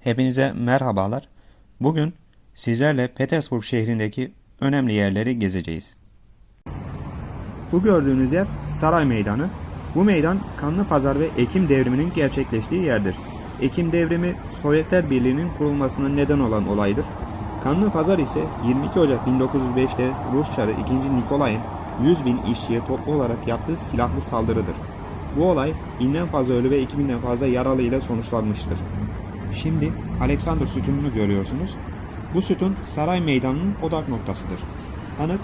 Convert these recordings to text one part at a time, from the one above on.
Hepinize merhabalar. Bugün sizlerle Petersburg şehrindeki önemli yerleri gezeceğiz. Bu gördüğünüz yer Saray Meydanı. Bu meydan Kanlı Pazar ve Ekim devriminin gerçekleştiği yerdir. Ekim devrimi Sovyetler Birliği'nin kurulmasına neden olan olaydır. Kanlı Pazar ise 22 Ocak 1905'te Rus Çarı 2. Nikolay'ın 100 bin işçiye toplu olarak yaptığı silahlı saldırıdır. Bu olay binden fazla ölü ve 2000'den fazla yaralı ile sonuçlanmıştır. Şimdi Alexander sütununu görüyorsunuz. Bu sütun saray meydanının odak noktasıdır. Anıt,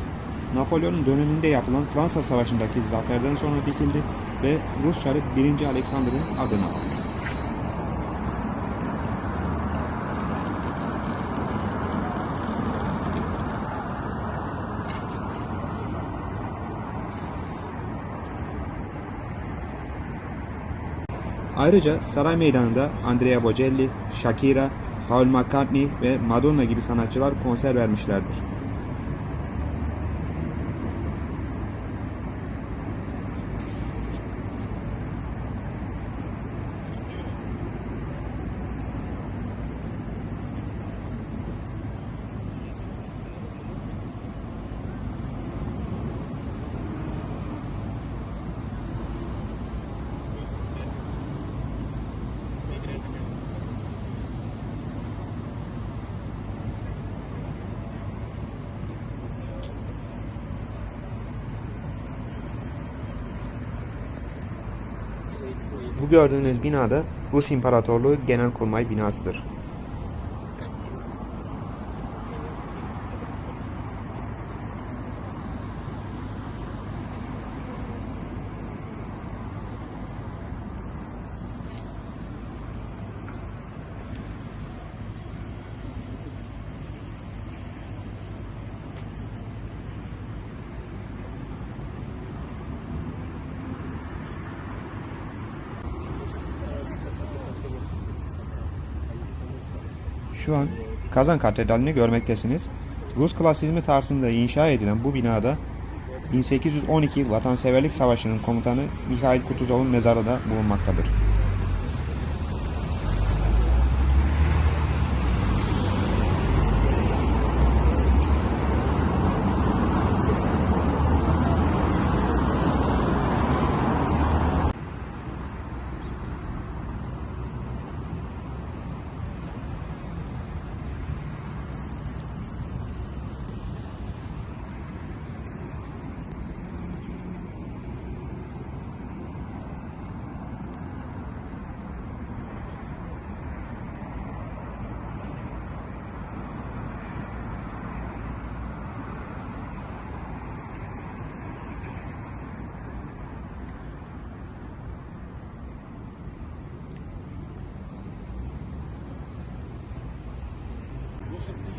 Napolyon'un döneminde yapılan Fransa Savaşı'ndaki zaferden sonra dikildi ve Rus Çarı 1. Alexander'ın adını aldı. Ayrıca saray meydanında Andrea Bocelli, Shakira, Paul McCartney ve Madonna gibi sanatçılar konser vermişlerdir. Bu gördüğünüz binada Rus İmparatorluğu Genelkurmay binasıdır. Şu an Kazan Katedrali'ni görmektesiniz. Rus klasizmi tarzında inşa edilen bu binada 1812 Vatanseverlik Savaşı'nın komutanı Mikhail Kutuzov'un mezarı da bulunmaktadır.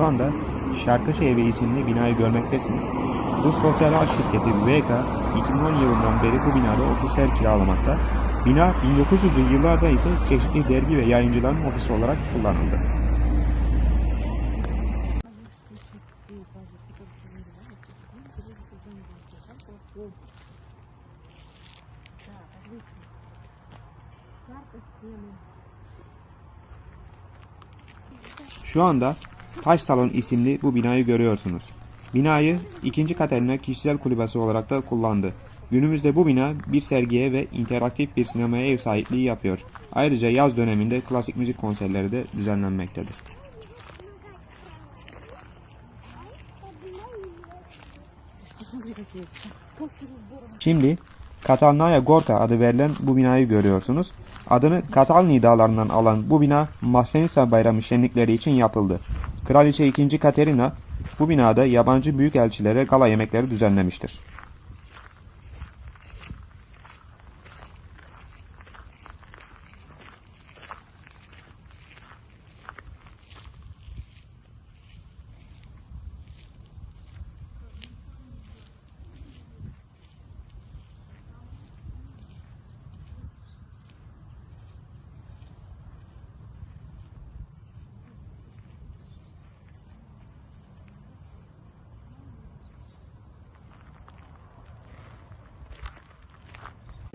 Şu anda Şarkıcı Evi isimli binayı görmektesiniz. Rus Sosyal Ağ Şirketi VK 2010 yılından beri bu binada ofisler kiralamakta. Bina 1900'lü yıllarda ise çeşitli dergi ve yayıncıların ofisi olarak kullanıldı. Şu anda Taş Salon isimli bu binayı görüyorsunuz. Binayı 2. Katerina Kişisel Kulübesi olarak da kullandı. Günümüzde bu bina bir sergiye ve interaktif bir sinemaya ev sahipliği yapıyor. Ayrıca yaz döneminde klasik müzik konserleri de düzenlenmektedir. Şimdi Katalnaya Gorka adı verilen bu binayı görüyorsunuz. Adını Katalni dağlarından alan bu bina Maslenitsa Bayramı şenlikleri için yapıldı. Kraliçe 2. Katerina bu binada yabancı büyükelçilere gala yemekleri düzenlemiştir.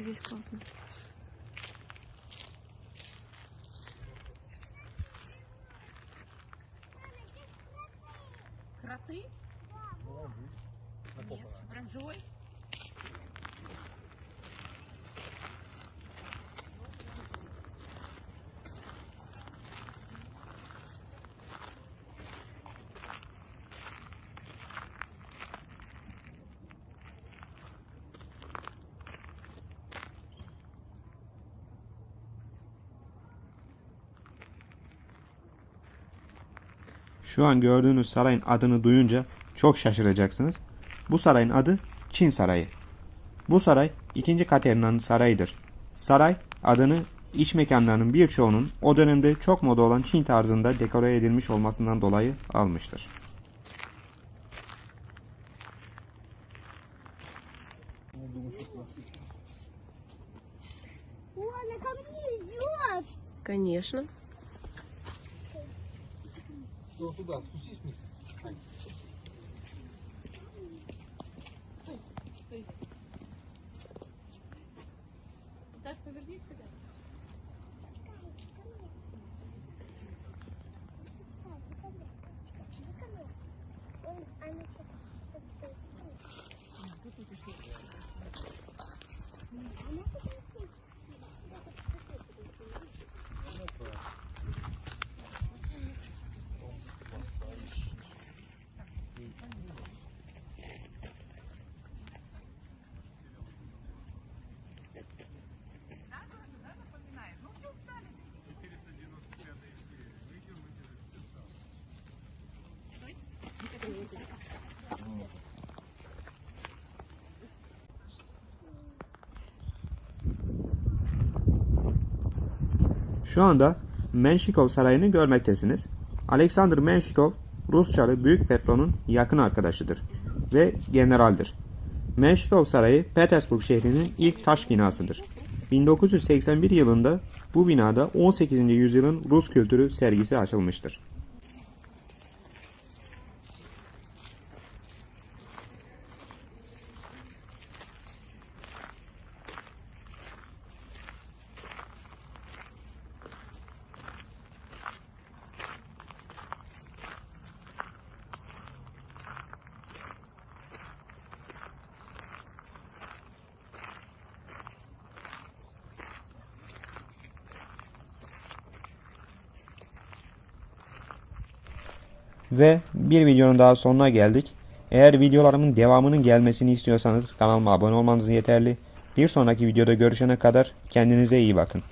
Здесь классно. Кроты? Нет, что, прям живой? Şu an gördüğünüz sarayın adını duyunca çok şaşıracaksınız. Bu sarayın adı Çin Sarayı. Bu saray 2. Katerina'nın sarayıdır. Saray adını iç mekanlarının birçoğunun o dönemde çok moda olan Çin tarzında dekore edilmiş olmasından dolayı almıştır. О, она ко мне идет. Конечно. сюда спустись вниз. Şu anda Menshikov Sarayı'nı görmektesiniz. Alexander Menshikov, Rus Çarı Büyük Petro'nun yakın arkadaşıdır ve generaldir. Menshikov Sarayı Petersburg şehrinin ilk taş binasıdır. 1981 yılında bu binada 18. yüzyılın Rus kültürü sergisi açılmıştır. Ve bir videonun daha sonuna geldik. Eğer videolarımın devamının gelmesini istiyorsanız kanalıma abone olmanız yeterli. Bir sonraki videoda görüşene kadar kendinize iyi bakın.